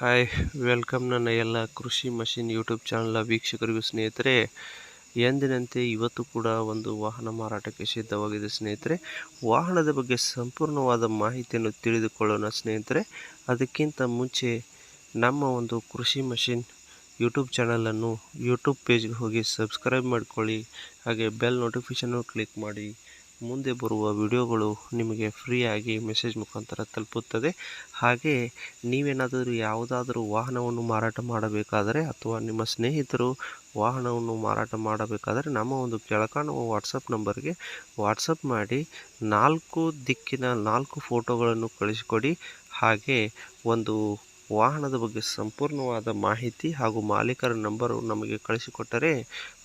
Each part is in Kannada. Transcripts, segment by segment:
ಹಾಯ್ ವೆಲ್ಕಮ್ ನನ್ನ ಎಲ್ಲ ಕೃಷಿ ಮಷಿನ್ ಯೂಟ್ಯೂಬ್ ಚಾನಲ್ನ ವೀಕ್ಷಕರಿಗೂ ಸ್ನೇಹಿತರೆ. ಎಂದಿನಂತೆ ಇವತ್ತು ಕೂಡ ಒಂದು ವಾಹನ ಮಾರಾಟಕ್ಕೆ ಸಿದ್ಧವಾಗಿದೆ ಸ್ನೇಹಿತರೆ. ವಾಹನದ ಬಗ್ಗೆ ಸಂಪೂರ್ಣವಾದ ಮಾಹಿತಿಯನ್ನು ತಿಳಿದುಕೊಳ್ಳೋಣ ಸ್ನೇಹಿತರೆ. ಅದಕ್ಕಿಂತ ಮುಂಚೆ ನಮ್ಮ ಒಂದು ಕೃಷಿ ಮಷಿನ್ ಯೂಟ್ಯೂಬ್ ಚಾನಲನ್ನು ಯೂಟ್ಯೂಬ್ ಪೇಜ್ಗೆ ಹೋಗಿ ಸಬ್ಸ್ಕ್ರೈಬ್ ಮಾಡಿಕೊಳ್ಳಿ. ಹಾಗೆ ಬೆಲ್ ನೋಟಿಫಿಕೇಷನ್ನು ಕ್ಲಿಕ್ ಮಾಡಿ. ಮುಂದೆ ಬರುವ ವಿಡಿಯೋಗಳು ನಿಮಗೆ ಫ್ರೀಯಾಗಿ ಮೆಸೇಜ್ ಮುಖಾಂತರ ತಲುಪುತ್ತದೆ. ಹಾಗೆ ನೀವೇನಾದರೂ ಯಾವುದಾದರೂ ವಾಹನವನ್ನು ಮಾರಾಟ ಮಾಡಬೇಕಾದರೆ ಅಥವಾ ನಿಮ್ಮ ಸ್ನೇಹಿತರು ವಾಹನವನ್ನು ಮಾರಾಟ ಮಾಡಬೇಕಾದರೆ ನಮ್ಮ ಒಂದು ಕೆಳಕಾಣುವ ವಾಟ್ಸಪ್ ನಂಬರ್ಗೆ ವಾಟ್ಸಪ್ ಮಾಡಿ ನಾಲ್ಕು ದಿಕ್ಕಿನ ನಾಲ್ಕು ಫೋಟೋಗಳನ್ನು ಕಳಿಸಿಕೊಡಿ. ಹಾಗೆ ಒಂದು ವಾಹನದ ಬಗ್ಗೆ ಸಂಪೂರ್ಣವಾದ ಮಾಹಿತಿ ಹಾಗೂ ಮಾಲೀಕರ ನಂಬರು ನಮಗೆ ಕಳಿಸಿಕೊಟ್ಟರೆ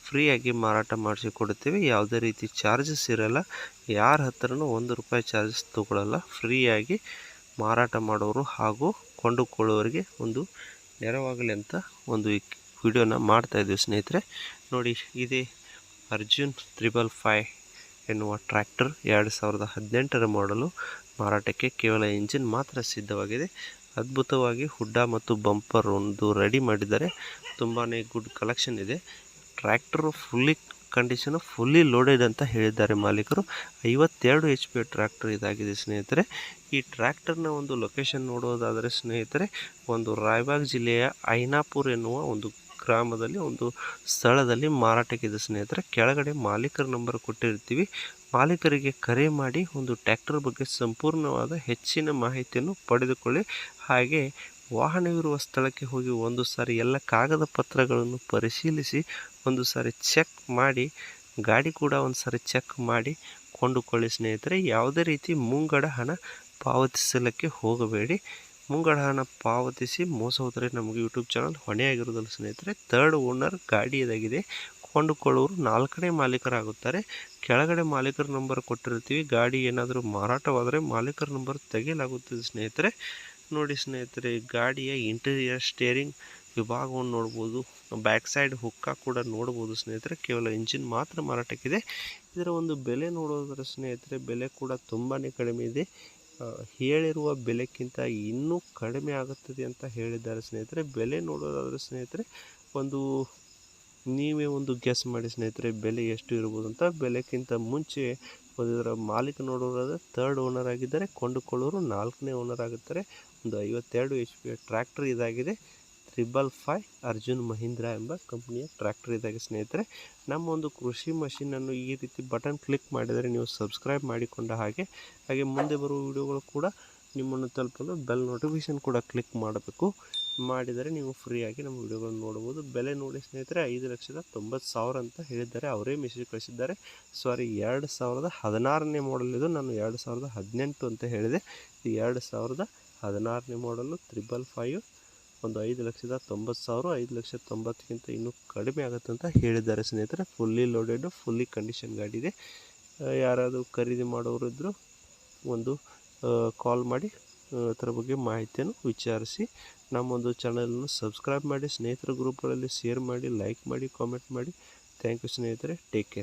ಫ್ರೀಯಾಗಿ ಮಾರಾಟ ಮಾಡಿಸಿಕೊಡುತ್ತೇವೆ ಯಾವುದೇ ರೀತಿ ಚಾರ್ಜಸ್ ಇರಲ್ಲ. ಯಾರ ಹತ್ರನೂ ಒಂದು ರೂಪಾಯಿ ಚಾರ್ಜಸ್ ತಗೊಳ್ಳಲ್ಲ ಫ್ರೀಯಾಗಿ ಮಾರಾಟ ಮಾಡೋರು ಹಾಗೂ ಕೊಂಡುಕೊಳ್ಳುವವರಿಗೆ ಒಂದು ನೆರವಾಗಲಿ ಅಂತ ಒಂದು ವಿಡಿಯೋನ ಮಾಡ್ತಾಯಿದ್ದೀವಿ ಸ್ನೇಹಿತರೆ. ನೋಡಿ, ಇದೇ ಅರ್ಜುನ್ ತ್ರಿಬಲ್ ಫೈ ಎನ್ನುವ ಟ್ರ್ಯಾಕ್ಟರ್ ಎರಡು ಸಾವಿರದ ಹದಿನೆಂಟರ ಮಾಡಲು ಮಾರಾಟಕ್ಕೆ ಕೇವಲ ಇಂಜಿನ್ ಮಾತ್ರ ಸಿದ್ಧವಾಗಿದೆ. ಅದ್ಭುತವಾಗಿ ಹುಡ್ಡ ಮತ್ತು ಬಂಪರ್ ಒಂದು ರೆಡಿ ಮಾಡಿದ್ದಾರೆ. ತುಂಬಾ ಗುಡ್ ಕಲೆಕ್ಷನ್ ಇದೆ. Tractor fully condition fully loaded ಅಂತ ಹೇಳಿದ್ದಾರೆ ಮಾಲೀಕರು. ಐವತ್ತೆರಡು ಎಚ್ ಪಿ ಟ್ರ್ಯಾಕ್ಟರ್ ಇದಾಗಿದೆ ಸ್ನೇಹಿತರೆ. ಈ ಟ್ರ್ಯಾಕ್ಟರ್ನ ಒಂದು ಲೊಕೇಶನ್ ನೋಡೋದಾದರೆ ಸ್ನೇಹಿತರೆ, ಒಂದು ರಾಯಬಾಗ್ ಜಿಲ್ಲೆಯ ಐನಾಪುರ್ ಎನ್ನುವ ಒಂದು ಗ್ರಾಮದಲ್ಲಿ, ಒಂದು ಸ್ಥಳದಲ್ಲಿ ಮಾರಾಟಕ್ಕಿದೆ ಸ್ನೇಹಿತರೆ. ಕೆಳಗಡೆ ಮಾಲೀಕರ ನಂಬರ್ ಕೊಟ್ಟಿರ್ತೀವಿ. ಮಾಲೀಕರಿಗೆ ಕರೆ ಮಾಡಿ ಒಂದು ಟ್ರ್ಯಾಕ್ಟರ್ ಬಗ್ಗೆ ಸಂಪೂರ್ಣವಾದ ಹೆಚ್ಚಿನ ಮಾಹಿತಿಯನ್ನು ಪಡೆದುಕೊಳ್ಳಿ. ಹಾಗೆ ವಾಹನವಿರುವ ಸ್ಥಳಕ್ಕೆ ಹೋಗಿ ಒಂದು ಸಾರಿ ಎಲ್ಲ ಕಾಗದ ಪತ್ರಗಳನ್ನು ಪರಿಶೀಲಿಸಿ, ಒಂದು ಸಾರಿ ಚೆಕ್ ಮಾಡಿ, ಗಾಡಿ ಕೂಡ ಒಂದು ಸಾರಿ ಚೆಕ್ ಮಾಡಿ ಕೊಂಡುಕೊಳ್ಳಿ ಸ್ನೇಹಿತರೆ. ಯಾವುದೇ ರೀತಿ ಮುಂಗಡ ಹಣ ಪಾವತಿಸಲಿಕ್ಕೆ ಹೋಗಬೇಡಿ. ಮುಂಗಡ ಹಣ ಪಾವತಿಸಿ ಮೋಸ ಹೋದರೆ ನಮಗೆ ಯೂಟ್ಯೂಬ್ ಚಾನಲ್ ಹೊಣೆಯಾಗಿರೋದಲ್ಲ ಸ್ನೇಹಿತರೆ ತರ್ಡ್ ಓನರ್ ಗಾಡಿ ಇದಾಗಿದೆ. ಕೊಂಡುಕೊಳ್ಳುವರು ನಾಲ್ಕನೇ ಮಾಲೀಕರಾಗುತ್ತಾರೆ. ಕೆಳಗಡೆ ಮಾಲೀಕರ ನಂಬರ್ ಕೊಟ್ಟಿರ್ತೀವಿ. ಗಾಡಿ ಏನಾದರೂ ಮಾರಾಟವಾದರೆ ಮಾಲೀಕರ ನಂಬರ್ ತೆಗೆಯಲಾಗುತ್ತದೆ ಸ್ನೇಹಿತರೆ. ನೋಡಿ ಸ್ನೇಹಿತರೆ ಗಾಡಿಯ ಇಂಟೀರಿಯರ್ ಸ್ಟೇರಿಂಗ್ ವಿಭಾಗವನ್ನು ನೋಡ್ಬೋದು. ಬ್ಯಾಕ್ ಸೈಡ್ ಹುಕ್ಕ ಕೂಡ ನೋಡ್ಬೋದು ಸ್ನೇಹಿತರೆ. ಕೇವಲ ಇಂಜಿನ್ ಮಾತ್ರ ಮಾರಾಟಕ್ಕಿದೆ. ಇದರ ಒಂದು ಬೆಲೆ ನೋಡೋದ್ರ ಸ್ನೇಹಿತರೆ, ಬೆಲೆ ಕೂಡ ತುಂಬಾ ಕಡಿಮೆ ಇದೆ. ಹೇಳಿರುವ ಬೆಲೆಕ್ಕಿಂತ ಇನ್ನೂ ಕಡಿಮೆ ಆಗುತ್ತದೆ ಅಂತ ಹೇಳಿದ್ದಾರೆ ಸ್ನೇಹಿತರೆ. ಬೆಲೆ ನೋಡೋದಾದರೆ ಸ್ನೇಹಿತರೆ, ಒಂದು, ನೀವೇ ಒಂದು ಗೆಸ್ ಮಾಡಿ ಸ್ನೇಹಿತರೆ, ಬೆಲೆ ಎಷ್ಟು ಇರ್ಬೋದು ಅಂತ. ಬೆಲೆಕ್ಕಿಂತ ಮುಂಚೆ ಇದರ ಮಾಲೀಕ ನೋಡೋದಾದರೆ ಥರ್ಡ್ ಓನರ್ ಆಗಿದ್ದಾರೆ. ಕೊಂಡುಕೊಳ್ಳೋರು ನಾಲ್ಕನೇ ಓನರ್ ಆಗುತ್ತಾರೆ ಒಂದು ಐವತ್ತೆರಡು ಎಚ್ ಪಿ ಟ್ರ್ಯಾಕ್ಟರ್ ಇದಾಗಿದೆ. ತ್ರಿಬಲ್ ಫೈ ಅರ್ಜುನ್ ಮಹೀಂದ್ರ ಎಂಬ ಕಂಪ್ನಿಯ ಟ್ರ್ಯಾಕ್ಟರ್ ಇದಾಗೆ ಸ್ನೇಹಿತರೆ. ನಮ್ಮ ಒಂದು ಕೃಷಿ ಮಷಿನನ್ನು ಈ ರೀತಿ ಬಟನ್ ಕ್ಲಿಕ್ ಮಾಡಿದರೆ ನೀವು ಸಬ್ಸ್ಕ್ರೈಬ್ ಮಾಡಿಕೊಂಡ ಹಾಗೆ ಹಾಗೆ ಮುಂದೆ ಬರುವ ವಿಡಿಯೋಗಳು ಕೂಡ ನಿಮ್ಮನ್ನು ತಲುಪಲು ಬೆಲ್ ನೋಟಿಫಿಕೇಷನ್ ಕೂಡ ಕ್ಲಿಕ್ ಮಾಡಬೇಕು. ಮಾಡಿದರೆ ನೀವು ಫ್ರೀಯಾಗಿ ನಮ್ಮ ವಿಡಿಯೋಗಳನ್ನು ನೋಡ್ಬೋದು ಬೆಲೆ ನೋಡಿ ಸ್ನೇಹಿತರೆ, ಐದು ಲಕ್ಷದ ತೊಂಬತ್ತು ಸಾವಿರ ಅಂತ ಹೇಳಿದ್ದಾರೆ. ಅವರೇ ಮೆಸೇಜ್ ಕಳಿಸಿದ್ದಾರೆ. ಸಾರಿ ಎರಡು ಸಾವಿರದ ಹದಿನಾರನೇ ಮಾಡಲ್ ಇದು. ನಾನು ಎರಡು ಸಾವಿರದ ಹದಿನೆಂಟು ಅಂತ ಹೇಳಿದೆ. ಎರಡು ಸಾವಿರದ ಹದಿನಾರನೇ ಮಾಡಲು ತ್ರಿಬಲ್ ಫೈವ್ ಒಂದು ಐದು ಲಕ್ಷದ ತೊಂಬತ್ತು ಸಾವಿರ, ಐದು ಲಕ್ಷ ತೊಂಬತ್ತಕ್ಕಿಂತ ಇನ್ನೂ ಕಡಿಮೆ ಆಗುತ್ತೆ ಅಂತ ಹೇಳಿದ್ದಾರೆ ಸ್ನೇಹಿತರೆ. ಫುಲ್ಲಿ ಲೋಡೆಡ್ ಫುಲ್ಲಿ ಕಂಡೀಷನ್ ಗಾಡಿ ಇದೆ. ಯಾರಾದರೂ ಖರೀದಿ ಮಾಡೋರು ಇದ್ದರೂ ಒಂದು ಕಾಲ್ ಮಾಡಿ ಅದರ ಬಗ್ಗೆ ಮಾಹಿತಿಯನ್ನು ವಿಚಾರಿಸಿ ನಮ್ಮೊಂದು ಚಾನಲನ್ನು ಸಬ್ಸ್ಕ್ರೈಬ್ ಮಾಡಿ, ಸ್ನೇಹಿತರ ಗ್ರೂಪ್ಗಳಲ್ಲಿ ಶೇರ್ ಮಾಡಿ, ಲೈಕ್ ಮಾಡಿ, ಕಾಮೆಂಟ್ ಮಾಡಿ. ಥ್ಯಾಂಕ್ ಯು ಸ್ನೇಹಿತರೆ. Take care.